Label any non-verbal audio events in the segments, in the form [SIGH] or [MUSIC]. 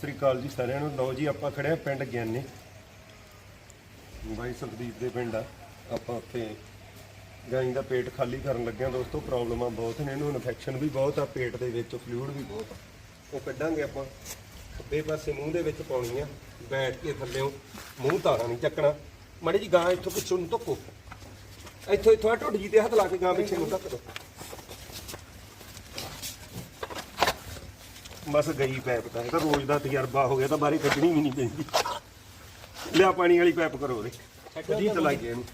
ਸ੍ਰੀ ਅਕਾਲ ਜੀ ਸਾਰਿਆਂ ਨੂੰ। ਲਓ ਜੀ, ਆਪਾਂ ਖੜੇ ਆ ਪਿੰਡ ਗਿਆਨੀ। ਬਾਈ ਸੁਖਦੀਪ ਦੇ ਪਿੰਡ ਆ। ਆਪਾਂ ਉੱਥੇ ਗਾਈ ਦਾ ਪੇਟ ਖਾਲੀ ਕਰਨ ਲੱਗਿਆ ਆ ਦੋਸਤੋ, ਪ੍ਰੋਬਲਮਾਂ ਬਹੁਤ ਨੇ, ਇਹਨੂੰ ਇਨਫੈਕਸ਼ਨ ਵੀ ਬਹੁਤ ਆ, ਪੇਟ ਦੇ ਵਿੱਚ ਫਲੂਇਡ ਵੀ ਬਹੁਤ ਆ। ਉਹ ਕੱਢਾਂਗੇ ਆਪਾਂ। ਖੱਬੇ ਪਾਸੇ ਮੂੰਹ ਦੇ ਵਿੱਚ ਪਾਉਣੀ ਆ। ਬੈਠ ਕੇ ਥੱਲੇੋਂ ਮੂੰਹ ਤਾਰਾ ਨਹੀਂ ਚੱਕਣਾ। ਮਾੜੀ ਜੀ ਗਾਂ ਇੱਥੋਂ ਪਿੱਛੋਂ ਨੂੰ ਧੁੱਕੋ ਇੱਥੋਂ ਇੱਥੋਂ ਆ, ਢੁੱਡ ਜੀ ਤੇ ਹੱਥ ਲਾ ਕੇ ਗਾਂ ਪਿੱਛੇ ਨੂੰ ਧੱਕ ਦੋ। ਬਸ ਗਈ ਪੈਪ ਤਾਂ, ਇਹ ਤਾਂ ਰੋਜ਼ ਦਾ ਤਜਰਬਾ ਹੋ ਗਿਆ ਤਾਂ ਬਾਰੀ ਕੱਢਣੀ ਵੀ ਨਹੀਂ ਪੈਂਦੀ। ਲਿਆ ਪਾਣੀ ਵਾਲੀ ਪੈਪ ਕਰੋ ਉਹਦੇ। ਜੀ ਚਲਾਈਏ ਇਹਨੂੰ।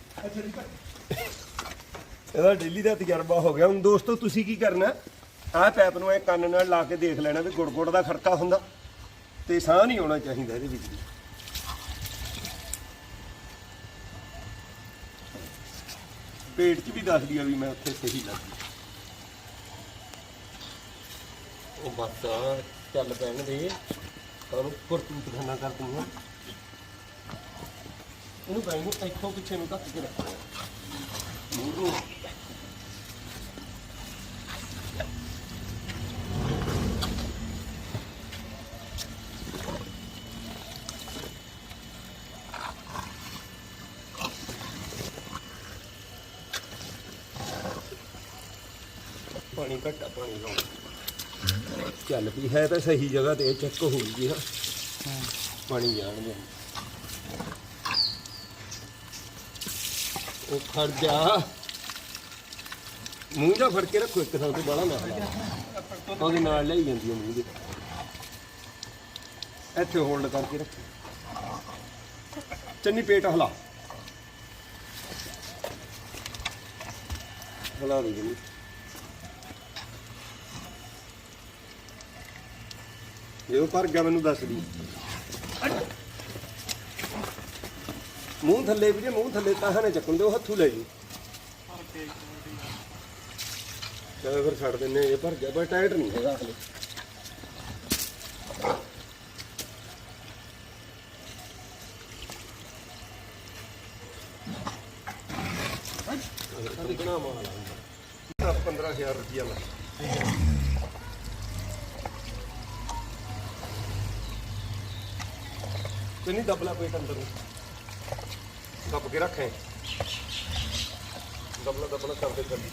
ਇਹਦਾ ਡੇਲੀ ਦਾ ਤਜਰਬਾ ਹੋ ਗਿਆ। ਹੁਣ ਦੋਸਤੋ, ਤੁਸੀਂ ਕੀ ਕਰਨਾ? ਆਹ ਪੈਪ ਨੂੰ ਇਹ ਕੰਨ ਨਾਲ ਲਾ ਕੇ ਦੇਖ ਲੈਣਾ ਵੀ ਗੁੜ ਗੁੜ ਦਾ ਖੜਕਾ ਹੁੰਦਾ। ਤੇ ਸਾਹ ਨਹੀਂ ਆਉਣਾ ਚਾਹੀਦਾ ਇਹਦੇ ਵਿੱਚ। ਪੇਟ 'ਚ ਵੀ ਦੱਸਦੀ ਆ ਵੀ ਮੈਂ ਉੱਥੇ ਸਹੀ ਲੱਗੀ। ਉਹ ਬਸ ਚੱਲ ਪੈਣ ਦੇ। ਤੁਹਾਨੂੰ ਕਰਤੂਤ ਖਾਨਾ ਕਰ ਦੂੰਗਾ ਇਹਨੂੰ ਬਾਈ ਨੂੰ ਇੱਥੋਂ ਪਿੱਛੇ ਨੂੰ ਧੱਕ ਕੇ ਰੱਖਣਾ ਮੂੰਹ ਪਾਣੀ ਘੱਟਾ ਪਾਣੀ ਲਾਉਣਾ ਚੱਲ ਵੀ ਹੈ ਤਾਂ ਸਹੀ ਜਗ੍ਹਾ ਤੇ ਚੈੱਕ ਹੋ ਗਈ ਨਾ। ਪਾਣੀ ਜਾਣ ਦੇ ਉਹ ਖੜ ਜਾ। ਮੂੰਹ ਦਾ ਫੜ ਕੇ ਰੱਖੋ ਇੱਕ ਥਾਂ ਤੇ, ਬਾਹਲਾ ਨਾ ਹਲਾ ਉਹਦੇ ਨਾਲ ਲਈ ਜਾਂਦੀ ਹੈ ਮੂੰਹ ਦੇ ਇੱਥੇ ਹੋਲਡ ਕਰਕੇ ਰੱਖੋ। ਚੰਨੀ ਪੇਟ ਹਲਾ। ਹਲਾ ਦੇ ਜੀ ਜਦੋਂ ਭਰ ਗਿਆ ਮੈਨੂੰ ਦੱਸ ਦੀ। ਮੂੰਹ ਥੱਲੇ ਵੀਰੇ ਮੂੰਹ ਥੱਲੇ ਤਾਂ ਨੇ ਚੱਕਣ ਦਿਓ ਹੱਥੂ ਲੈ ਜੀ। ਚਲੋ ਫਿਰ ਛੱਡ ਦਿੰਨੇ ਇਹ ਭਰ ਗਿਆ ਪਰ ਟਾਈਟ ਨਹੀਂ ਹੈਗਾ ਹਲੇ। ਕਿੰਨਾ ਮਾਲ ਆ। 15000 ਰੁਪਇਆ ਲਾ। ਤੇ ਨਹੀਂ ਦਬਲਾ ਪੇਟ ਅੰਦਰ ਨੂੰ। ਦੱਬ ਕੇ ਰੱਖੇ ਦਬਲਾ ਦਬਲਾ ਕਰਦੇ ਚੱਲੀ।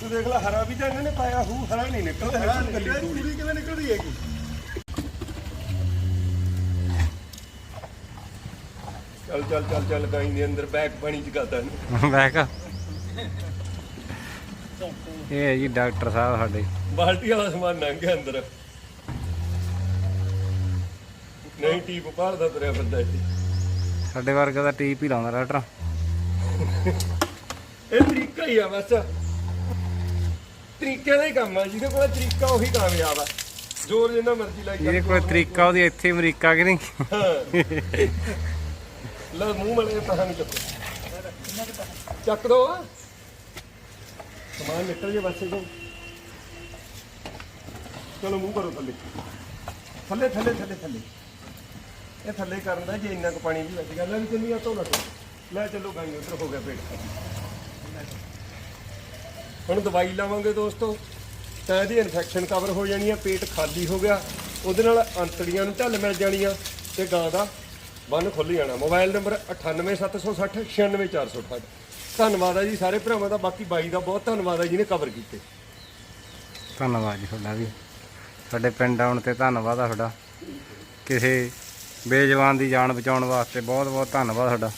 ਤੂੰ ਦੇਖ ਲੈ ਹਰਾ ਵੀ ਤਾਂ ਇਹਨਾਂ ਨੇ ਪਾਇਆ ਹੂ ਹਰਾ ਨਹੀਂ ਨਿਕਲਦਾ ਹਰਾ ਨਿਕਲੀ ਪੂਰੀ ਕਿਵੇਂ ਨਿਕਲਦੀ ਹੈਗੀ? ਚੱਲ ਚੱਲ ਚੱਲ ਚੱਲ ਗਾਈ ਦੇ ਅੰਦਰ ਬੈਗ ਪਾਣੀ ਚ ਇਹਨੂੰ। [LAUGHS] ਬੈਕ ਇਹ ਹੈ ਜੀ ਡਾਕਟਰ ਸਾਹਿਬ ਸਾਡੇ। ਬਾਲਟੀ ਵਾਲਾ ਸਮਾਨ ਲੰਘ ਗਿਆ ਅੰਦਰ। ਨਹੀਂ ਟੀਪ ਭਾਲਦਾ ਤੁਰਿਆ ਫਿਰਦਾ ਇੱਥੇ। ਸਾਡੇ ਵਰਗਾ ਦਾ ਟੀਪ ਹੀ ਲਾਉਂਦਾ ਡਾਕਟਰ। ਇਹ ਤਰੀਕਾ ਹੀ ਆ ਬਸ। ਤਰੀਕੇ ਦਾ ਹੀ ਕੰਮ ਆ ਜਿਹਦੇ ਕੋਲ ਤਰੀਕਾ ਉਹੀ ਕਾਮਯਾਬ ਆ। ਜ਼ੋਰ ਜਿੰਨਾ ਮਰਜ਼ੀ ਲਾਈ ਇਹਦੇ ਕੋਈ ਤਰੀਕਾ ਉਹਦੀ ਇੱਥੇ ਅਮਰੀਕਾ ਕਿ ਨਹੀਂ? ਲੈ ਮੂੰਹ ਮਲੇ ਪਹਾਂ ਨੂੰ ਚੱਕੋ ਚੱਕ ਦੋ। ਸਮਾਨ ਨਿਕਲ ਜੇ ਬਸ ਇਹੋ ਚਲੋ ਮੂੰਹ ਕਰੋ ਥੱਲੇ। ਥੱਲੇ ਥੱਲੇ ਥੱਲੇ ਥੱਲੇ। ਇਹ ਥੱਲੇ ਕਰਨ ਦਾ ਜੇ ਇੰਨਾ ਕੁ ਪਾਣੀ ਵੀ ਵੱਜ ਗਿਆ। ਲੈ ਵੀ ਚੱਲੀ ਆ ਧੋਲਾ ਧੋ। ਲੈ ਚੱਲੋ ਗਾਈ, ਉਧਰ ਹੋ ਗਿਆ ਪੇਟ। ਹੁਣ ਦਵਾਈ ਲਾਵਾਂਗੇ ਦੋਸਤੋ। ਤਾਂ ਇਹਦੀ ਇਨਫੈਕਸ਼ਨ ਕਵਰ ਹੋ ਜਾਣੀ ਆ, ਪੇਟ ਖਾਲੀ ਹੋ ਗਿਆ। ਉਹਦੇ ਨਾਲ ਅੰਤੜੀਆਂ ਨੂੰ ਢੱਲ ਮਿਲ ਜਾਣੀਆਂ ਤੇ ਗਾਂ ਦਾ ਬੰਨ ਖੁੱਲ ਜਾਣਾ। ਮੋਬਾਈਲ ਨੰਬਰ 98760 96468 ਧੰਨਵਾਦ ਆ ਜੀ ਸਾਰੇ ਭਰਾਵਾਂ ਦਾ, ਬਾਕੀ ਬਾਈ ਦਾ ਬਹੁਤ ਧੰਨਵਾਦ ਆ ਜਿਹਨੇ ਕਵਰ ਕੀਤੇ। ਧੰਨਵਾਦ ਜੀ ਤੁਹਾਡਾ ਵੀ। ਸਾਡੇ ਪਿੰਡ ਆਉਣ ਤੇ ਧੰਨਵਾਦ ਆ ਤੁਹਾਡਾ। ਕਿਸੇ ਬੇਜਵਾਨ ਦੀ ਜਾਨ ਬਚਾਉਣ ਵਾਸਤੇ ਬਹੁਤ ਬਹੁਤ ਧੰਨਵਾਦ ਤੁਹਾਡਾ।